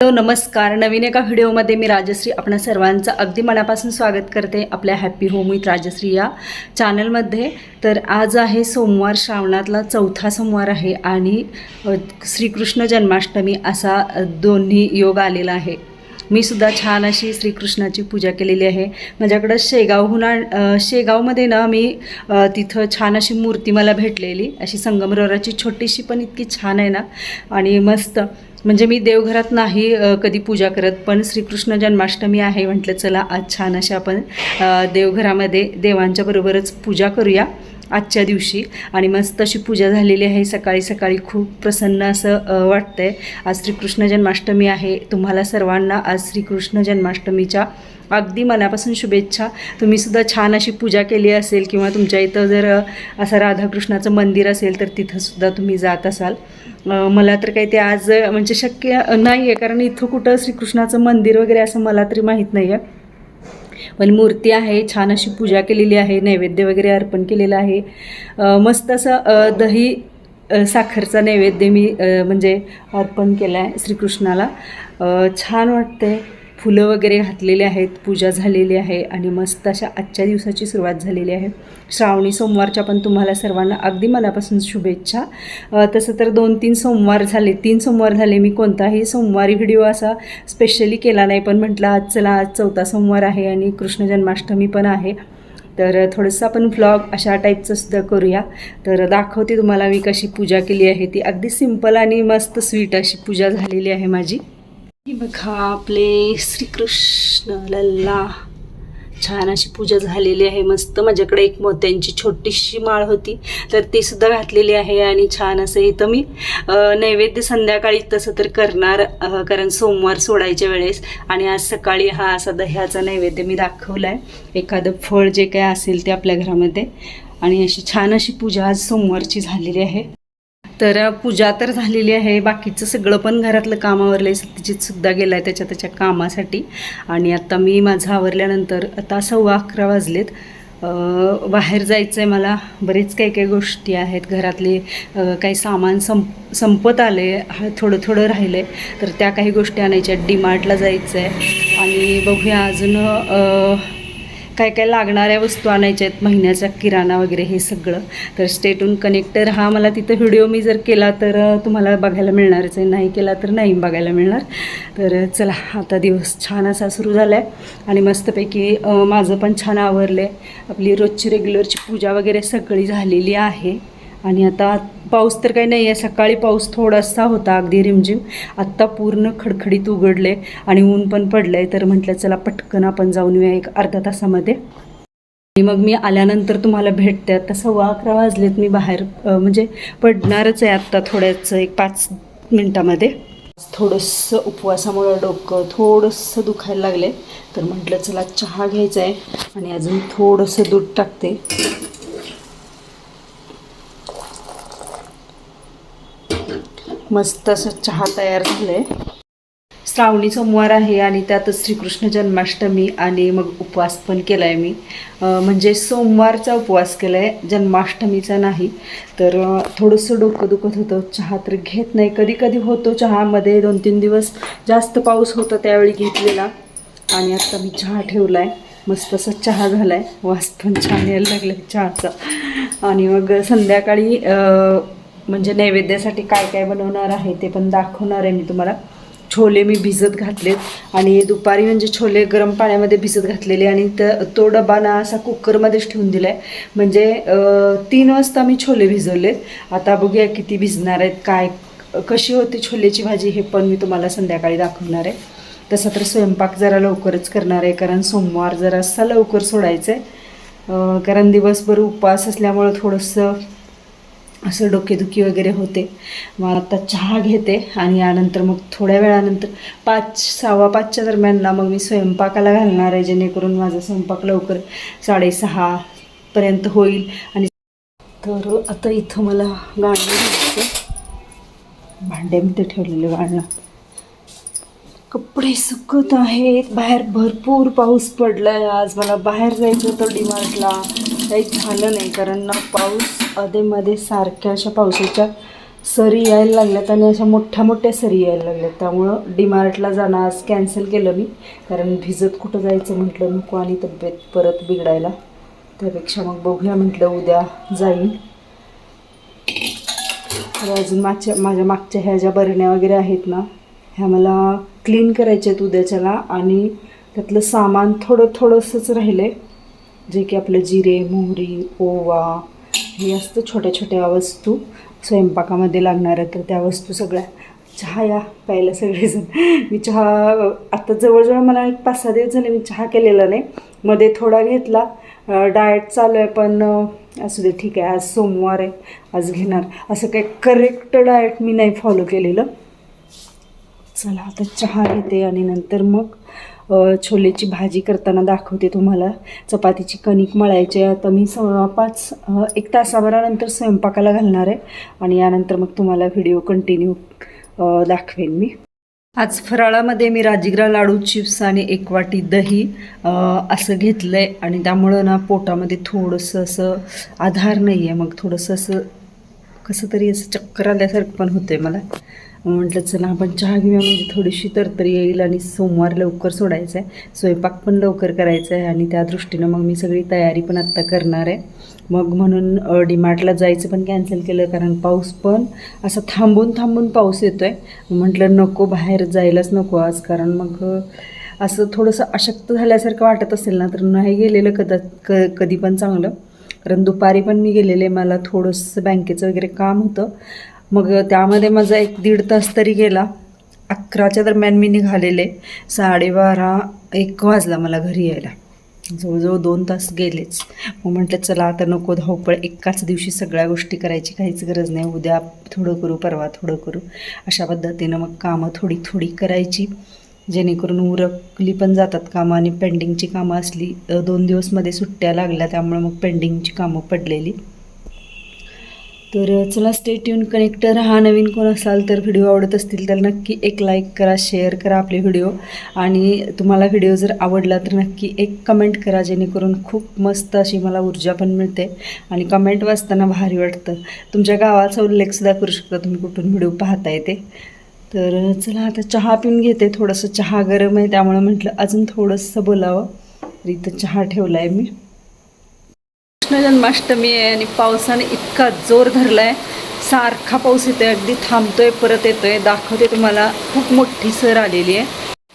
Hello नमस्कार. नवीन एका व्हिडिओमध्ये मी राजश्री आपणा सर्वांचं अगदी मनापासून स्वागत करते आपल्या हॅपी होम विथ राजश्री या चॅनलमध्ये तर आज आहे सोमवार श्रावणातला चौथा सोमवार आहे आणि श्रीकृष्ण जन्माष्टमी असा दोन्ही योग आलेला आहे. मी सुद्धा छान अशी श्रीकृष्णाची पूजा केलेली आहे. माझ्याकडं शेगावहून शेगावमध्ये ना मी तिथं छान अशी मूर्ती मला भेटलेली. अशी संगमरवराची छोटीशी पण इतकी छान आहे ना. आणि मस्त. म्हणजे मी देवघरात नाही कधी पूजा करत पण श्रीकृष्ण जन्माष्टमी आहे म्हटलं चला आज छान अशी आपण देवघरामध्ये देवांच्या बरोबरच पूजा करूया. आजच्या दिवशी. आणि मस्त अशी पूजा झालेली आहे. सकाळी सकाळी खूप प्रसन्न असं वाटतं वाटतंय. आज श्रीकृष्ण जन्माष्टमी आहे. तुम्हाला सर्वांना आज श्रीकृष्ण जन्माष्टमीच्या अगदी मनापासून शुभेच्छा. तुम्हीसुद्धा छान अशी पूजा केली असेल किंवा तुमच्या इथं जर असं राधाकृष्णाचं मंदिर असेल तर तिथंसुद्धा तुम्ही जात असाल. मला तर काही ते आज म्हणजे शक्य नाही आहे कारण इथं कुठं श्रीकृष्णाचं मंदिर वगैरे असं मला तरी माहीत नाही आहे पण मूर्ती आहे छान अशी पूजा केलेली आहे नैवेद्य वगैरे अर्पण केलेलं आहे. मस्त असं दही साखरचा नैवेद्य मी म्हणजे अर्पण केला आहे श्रीकृष्णाला छान वाटते फुलं वगैरे घातलेले आहेत पूजा झालेली आहे आणि मस्त अशा आजच्या दिवसाची सुरुवात झालेली आहे. श्रावणी सोमवारच्या पण तुम्हाला सर्वांना अगदी मनापासून शुभेच्छा. तसं तर दोन तीन सोमवार झाले. तीन सोमवार झाले. मी कोणताही सोमवारी व्हिडिओ असा स्पेशली केला नाही पण म्हटलं आज चला आज चौथा सोमवार आहे आणि कृष्ण जन्माष्टमी पण आहे. तर थोडंसं आपण व्लॉग अशा टाईपचं सुद्धा करूया. तर दाखवते तुम्हाला मी कशी पूजा केली आहे. ती अगदी सिंपल आणि मस्त स्वीट अशी पूजा झालेली आहे माझी. बघा आपले श्रीकृष्ण लल्ला. छान अशी पूजा झालेली आहे मस्त. माझ्याकडे एक मोत्यांची छोटीशी माळ होती तर ती सुद्धा घातलेली आहे आणि छान असं इथं मी नैवेद्य संध्याकाळी तसं तर करणार कारण सोमवार सोडायच्या वेळेस आणि आज सकाळी हा असा दह्याचा नैवेद्य मी दाखवला आहे एखादं फळ जे काय असेल ते आपल्या घरामध्ये. आणि अशी छान अशी पूजा आज सोमवारची झालेली आहे. तर पूजा तर झालेली आहे. बाकीचं सगळं पण घरातलं काम आवरलं आहे सत्यजितसुद्धा गेला आहे त्याच्या त्याच्या कामासाठी. आणि आत्ता मी माझं आवरल्यानंतर आता सव्वा अकरा वाजलेत. बाहेर जायचं आहे मला. बरेच काही काही गोष्टी आहेत. घरातले काही सामान संप संपत आले थोडं थोडं राहिलं आहे तर त्या काही गोष्टी आणायच्या. डीमार्टला जायचं आहे आणि बघूया अजून काय काय लागणाऱ्या वस्तू आणायच्या आहेत महिन्याचा किराणा वगैरे हे सगळं. तर स्टेटून कनेक्टर हा मला तिथं व्हिडिओ मी जर केला तर तुम्हाला बघायला मिळणारच आहे. नाही केला तर नाही बघायला मिळणार. तर चला आता दिवस छान असा सुरू झाला आहे आणि मस्तपैकी माझं पण छान आवरलं आहे आपली रोजची रेग्युलरची पूजा वगैरे सगळी झालेली आहे. आणि आता पाऊस तर काही नाही आहे सकाळी पाऊस थोडासा होता अगदी रिमझिम. आत्ता पूर्ण खडखडीत उघडले आणि ऊन पण पडलं आहे तर म्हटलं चला पटकन आपण जाऊन येऊया एक अर्धा तासामध्ये. आणि मग मी आल्यानंतर तुम्हाला भेटते. आता सव्वा अकरा वाजलेत. मी बाहेर म्हणजे पडणारच आहे आत्ता थोड्याच एक पाच मिनटामध्ये. थोडंसं उपवासामुळं डोकं थोडंसं दुखायला लागले तर म्हटलं चला चहा घ्यायचा आहे आणि अजून थोडंसं दूध टाकते. मस्त असं चहा तयार झालं आहे श्रावणी सोमवार आहे आणि त्यातच श्रीकृष्ण जन्माष्टमी आणि मग उपवास पण केला आहे मी म्हणजे सोमवारचा उपवास केला आहे जन्माष्टमीचा नाही. तर थोडंसं डोकं दुखत होतं चहा तर घेत नाही. कधी कधी होतो चहामध्ये दोन तीन दिवस जास्त पाऊस होता त्यावेळी घेतलेला. आणि आता मी चहा ठेवला आहे मस्त असा चहा झाला आहे वास पण छान यायला लागला चहाचा. आणि मग संध्याकाळी म्हणजे नैवेद्यासाठी काय काय बनवणार आहे ते पण दाखवणार आहे मी तुम्हाला. छोले मी भिजत घातलेत आणि दुपारी म्हणजे छोले गरम पाण्यामध्ये भिजत घातलेले आणि त तो डबा ना असा कुकरमध्येच ठेवून दिला आहे म्हणजे तीन वाजता मी छोले भिजवलेत. आता बघूया किती भिजणार आहेत काय कशी होती छोलेची भाजी हे पण मी तुम्हाला संध्याकाळी दाखवणार आहे. तसं तर स्वयंपाक जरा लवकरच करणार आहे कारण सोमवार जरासा लवकर सोडायचं आहे कारण दिवसभर उपवास असल्यामुळं थोडंसं असं डोकेदुखी वगैरे होते. मग आता चहा घेते आणि यानंतर मग थोड्या वेळानंतर पाच सहावा पाचच्या दरम्यान ना मग मी स्वयंपाकाला घालणार आहे जेणेकरून माझा स्वयंपाक लवकर साडेसहापर्यंत होईल. आणि तर आता इथं मला गाणं घ्यायचं भांड्यामध्ये ठेवलेलं गाणं कपडे सुकत आहेत. बाहेर भरपूर पाऊस पडला आहे आज. मला बाहेर जायचं होतं डिमार्टला काही झालं नाही. कारण ना पाऊस अधेमध्ये सारख्या अशा पावसाच्या सरी यायला लागल्यात आणि अशा मोठ्या मोठ्या सरी यायला लागल्यात. त्यामुळं डीमार्टला जाणं आज कॅन्सल केलं मी. कारण भिजत कुठं जायचं म्हटलं नको आणि तब्येत परत बिघडायला. त्यापेक्षा मग बघूया म्हटलं उद्या जाईल तर अजून मागच्या माझ्या मागच्या ह्या ज्या बरण्या वगैरे आहेत ना ह्या मला क्लीन करायच्या आहेत उद्याच्याला. आणि त्यातलं सामान थोडं थोडंसंच राहिलं आहे जे की आपलं जिरे मोहरी ओवा हे असतं छोट्या छोट्या वस्तू. स्वयंपाकामध्ये लागणाऱ्या तर त्या वस्तू सगळ्या चहा या प्यायला सगळेजण. मी चहा आता जवळजवळ मला एक पाच सहा दिवस झाले मी चहा केलेला नाही. मध्ये थोडा घेतला. डाएट चालू आहे पण असू दे ठीक आहे आज सोमवार आहे आज घेणार. असं काही करेक्ट डाएट मी नाही फॉलो केलेलं. चला आता चहा घेते आणि नंतर मग छोलेची भाजी करताना दाखवते तुम्हाला. चपातीची कणिक मळायची आहे. आता मी पाच एक तासाभरानंतर स्वयंपाकाला घालणार आहे आणि यानंतर मग तुम्हाला व्हिडिओ कंटिन्यू दाखवेन मी. आज फराळामध्ये मी राजीग्रा लाडू चिप्स आणि एक वाटी दही असं घेतलं आहे आणि त्यामुळं ना पोटामध्ये थोडंसं असं आधार नाही आहे मग थोडंसं असं कसं तरी असं चक्कर आल्यासारखं पण होतं आहे मला. म्हटलं चला आपण चहा घेऊया म्हणजे थोडीशी तरतरी येईल आणि सोमवार लवकर सोडायचं आहे स्वयंपाक पण लवकर करायचा आहे आणि त्या दृष्टीनं मग मी सगळी तयारी पण आत्ता करणार आहे. मग म्हणून अ, डीमार्टला जायचं पण कॅन्सल केलं कारण पाऊस पण असं थांबून थांबून पाऊस येतो आहे म्हटलं नको बाहेर जायलाच नको आज कारण मग असं थोडंसं अशक्त झाल्यासारखं वाटत असेल ना तर नाही गेलेलं कदा क कधी पण चांगलं. कारण दुपारी पण मी गेलेले मला थोडंसं बँकेचं वगैरे काम होतं. मग त्यामध्ये माझा एक दीड तास तरी गेला. अकराच्या दरम्यान मी निघालेले. साडेबारा एक वाजला मला घरी यायला. जवळजवळ दोन तास गेलेच. मग म्हटलं चला आता नको धावपळ. एकाच दिवशी सगळ्या गोष्टी करायची. काहीच गरज नाही. उद्या थोडं करू परवा थोडं करू. अशा पद्धतीनं मग कामं थोडी थोडी करायची. जेणेकरून उरकली पण जातात कामं आणि पेंडिंगची कामं असली दोन दिवसमध्ये सुट्ट्या लागल्या त्यामुळे मग पेंडिंगची कामं पडलेली. तर चला स्टे ट्यून कनेक्टर हा नवीन कोण असाल तर व्हिडिओ आवडत असतील तर नक्की एक लाईक करा शेअर करा आपले व्हिडिओ आणि तुम्हाला व्हिडिओ जर आवडला तर नक्की एक कमेंट करा जेणेकरून खूप मस्त अशी मला ऊर्जा पण मिळते आणि कमेंट वाचताना भारी वाटतं. तुमच्या गावाचा उल्लेखसुद्धा करू शकता तुम्ही कुठून व्हिडिओ पाहता येते. तर चला आता चहा पिऊन घेते थोडंसं चहा गरम आहे त्यामुळे म्हटलं अजून थोडंसं बोलावं. तर इथं चहा ठेवला आहे मी. कृष्ण जन्माष्टमी आहे आणि पावसाने इतका जोर धरला आहे सारखा पाऊस येतोय अगदी थांबतोय परत येतोय. दाखवते तुम्हाला खूप मोठी सर आलेली आहे.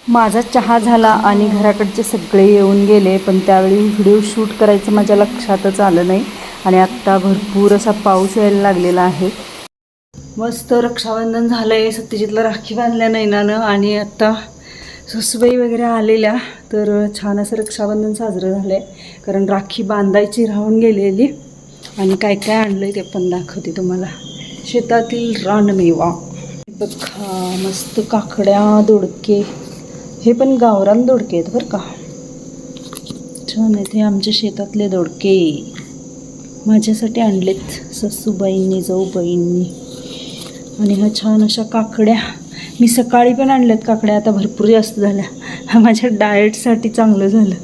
माझा चहा झाला आणि घराकडचे सगळे येऊन गेले पण त्यावेळी व्हिडिओ शूट करायचं माझ्या लक्षातच आलं नाही आणि आत्ता भरपूर असा पाऊस यायला लागलेला आहे. मस्त रक्षाबंधन झालं आहे सत्यजितला राखी बांधल्या नैनानं आणि आत्ता सुसबाई वगैरे आलेल्या तर छान असं रक्षाबंधन साजरं झालं आहे कारण राखी बांधायची राहून गेलेली आणि काय काय आणलं आहे ते पण दाखवते तुम्हाला. शेतातील रानमेवा बघा मस्त काकड्या दोडके. हे पण गावरान दोडके आहेत बरं का. छान आहेत हे आमच्या शेतातले दोडके. माझ्यासाठी आणलेत ससूबाईंनी जाऊबाईंनी. आणि ह्या छान अशा काकड्या. मी सकाळी पण आणल्यात काकड्या आता भरपूर जास्त झाल्या. माझ्या डाएटसाठी चांगलं झालं.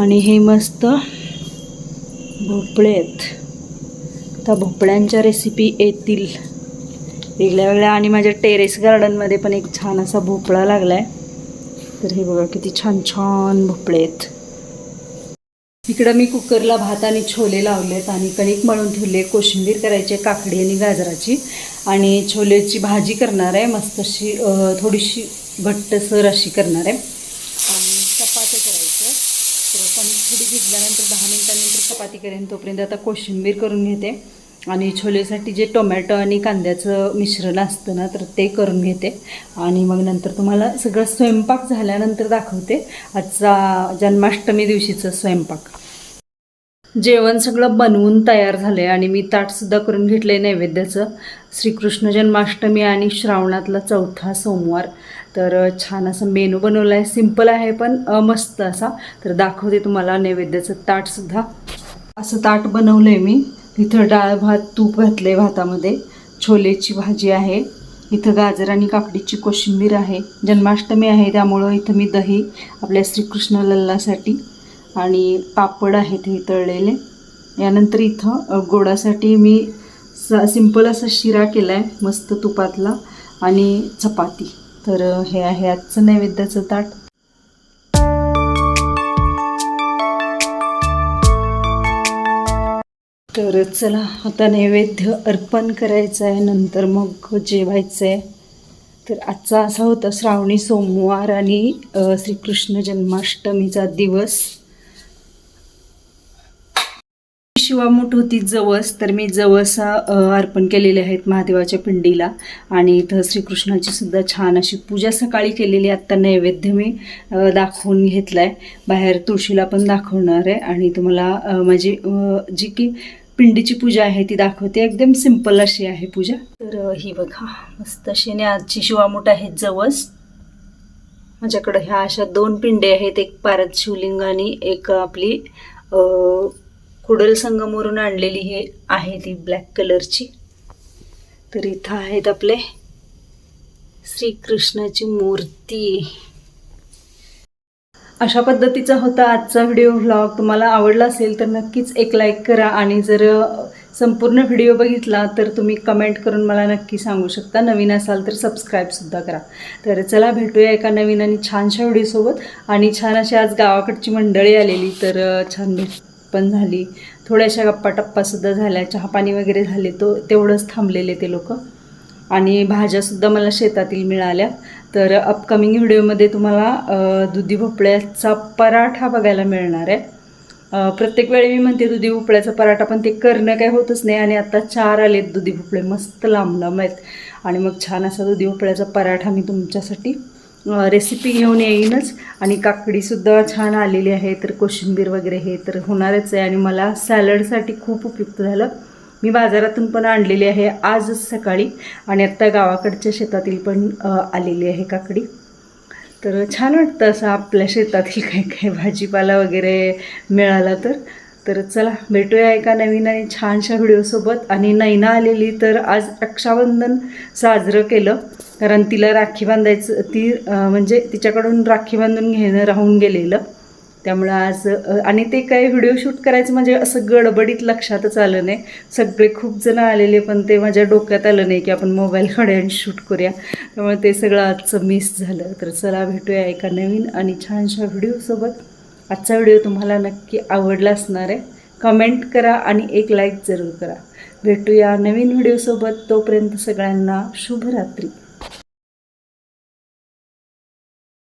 आणि हे मस्त भोपळे आहेत. त्या भोपळ्यांच्या रेसिपी येतील. वेगळ्या वेगळ्या आणि माझ्या टेरेस गार्डनमध्ये पण एक छान असा भोपळा लागला आहे तर हे बघा किती छान छान भोपळे आहेत. इकडं मी कुकरला भात आणि छोले लावलेत आणि कणिक मळून ठेवले कोशिंबीर करायची आहे, काकडी आणि गाजराची. आणि छोलेची भाजी करणार आहे मस्त अशी थोडीशी घट्टसर अशी करणार आहे. आणि चपात्या करायच्या तर कणिक थोडी भिजल्यानंतर दहा मिनिटानंतर चपाती करेन तोपर्यंत आता कोशिंबीर करून घेते. आणि छोलेसाठी जे टोमॅटो आणि कांद्याचं मिश्रण असतं ना तर ते करून घेते. आणि मग नंतर तुम्हाला सगळं स्वयंपाक झाल्यानंतर दाखवते. आजचा जन्माष्टमी दिवशीचं स्वयंपाक. जेवण सगळं बनवून तयार झालं आहे आणि मी ताटसुद्धा करून घेतलं आहे नैवेद्याचं. श्रीकृष्ण जन्माष्टमी आणि श्रावणातला चौथा सोमवार. तर छान असं मेनू बनवलं आहे सिंपल आहे पण मस्त असा. तर दाखवते तुम्हाला नैवेद्याचं ताटसुद्धा असं ताट बनवलं आहे मी. इथं डाळ भात तूप घातलं आहे भातामध्ये. छोलेची भाजी आहे. इथं गाजर आणि काकडीची कोशिंबीर आहे. जन्माष्टमी आहे त्यामुळं इथं मी दही आपल्या श्रीकृष्ण लल्लासाठी आणि पापड आहेत हे तळलेले. यानंतर इथं गोडासाठी मी स सिंपल असा शिरा केला आहे मस्त तुपातला आणि चपाती. तर हे आहे आजचं नैवेद्याचं ताट. तर चला आता नैवेद्य अर्पण करायचं आहे नंतर मग जेवायचं आहे तर आजचा असा होता श्रावणी सोमवार आणि श्रीकृष्ण जन्माष्टमीचा दिवस. शिवामूठ होती जवस तर मी जवस अर्पण केलेले आहेत महादेवाच्या पिंडीला. आणि इथं श्रीकृष्णाची सुद्धा छान अशी पूजा सकाळी केलेली आहे. आत्ता नैवेद्य मी दाखवून घेतला आहे बाहेर तुळशीला पण दाखवणार आहे. आणि तुम्हाला माझी जी की पिंडीची पूजा आहे ती दाखवते. एकदम सिंपल अशी आहे पूजा. तर ही बघा मस्त अशी आणि आजची शिवामूठ आहे जवस. माझ्याकडं ह्या अशा दोन पिंडे आहेत एक पारद शिवलिंग आणि एक आपली कुडल संगमवरून आणलेली हे आहे ती ब्लॅक कलरची तर इथं आहेत आपले श्रीकृष्णाची मूर्ती. अशा पद्धतीचा होता आजचा व्हिडिओ व्लॉग तुम्हाला आवडला असेल तर नक्कीच एक लाईक करा आणि जर संपूर्ण व्हिडिओ बघितला तर तुम्ही कमेंट करून मला नक्की सांगू शकता. नवीन असाल तर सबस्क्राईबसुद्धा करा. तर चला भेटूया एका नवीन आणि छानशा व्हिडिओसोबत आणि छान अशी आज गावाकडची मंडळी आलेली तर छान भेट पण झाली. थोड्याशा गप्पा टप्पासुद्धा झाल्या. चहापाणी वगैरे झाले तो तेवढंच थांबलेले ते लोक. आणि भाज्यासुद्धा मला शेतातील मिळाल्या. तर अपकमिंग व्हिडिओमध्ये तुम्हाला दुधी भोपळ्याचा पराठा बघायला मिळणार आहे. प्रत्येक वेळी मी म्हणते दुधी भोपळ्याचा पराठा पण ते करणं काय होतच नाही आणि आता चार आलेत दुधी भोपळे मस्त लांब लांब आहेत. आणि मग छान असा दुधी भोपळ्याचा पराठा मी तुमच्यासाठी रेसिपी घेऊन येईनच. आणि काकडीसुद्धा छान आलेली आहे तर कोशिंबीर वगैरे हे तर होणारच आहे. आणि मला सॅलडसाठी खूप उपयुक्त झालं. मी बाजारातून पण आणलेली आहे आजच सकाळी आणि आत्ता गावाकडच्या शेतातील पण आलेली आहे काकडी. तर छान वाटतं असं आपल्या शेतातील काही काही भाजीपाला वगैरे मिळाला तर. तर चला भेटूया एका नवीन आणि छानशा व्हिडिओसोबत आणि नैना आलेली तर आज रक्षाबंधन साजरं केलं. कारण तिला राखी बांधायचं ती म्हणजे तिच्याकडून राखी बांधून घेणं राहून गेलेलं. त्यामुळं आज आणि ते काही व्हिडिओ शूट करायचं म्हणजे असं गडबडीत लक्षातच आलं नाही. सगळे खूप जण आलेले पण ते माझ्या डोक्यात आलं नाही की आपण मोबाईल काढूया आणि शूट करूया. त्यामुळे ते सगळं आजचं मिस झालं. तर चला भेटूया एका नवीन आणि छानशा व्हिडिओसोबत आजचा व्हिडिओ तुम्हाला नक्की आवडला असणार आहे. कमेंट करा आणि एक लाईक जरूर करा. भेटूया नवीन व्हिडिओसोबत तोपर्यंत सगळ्यांना शुभरात्री.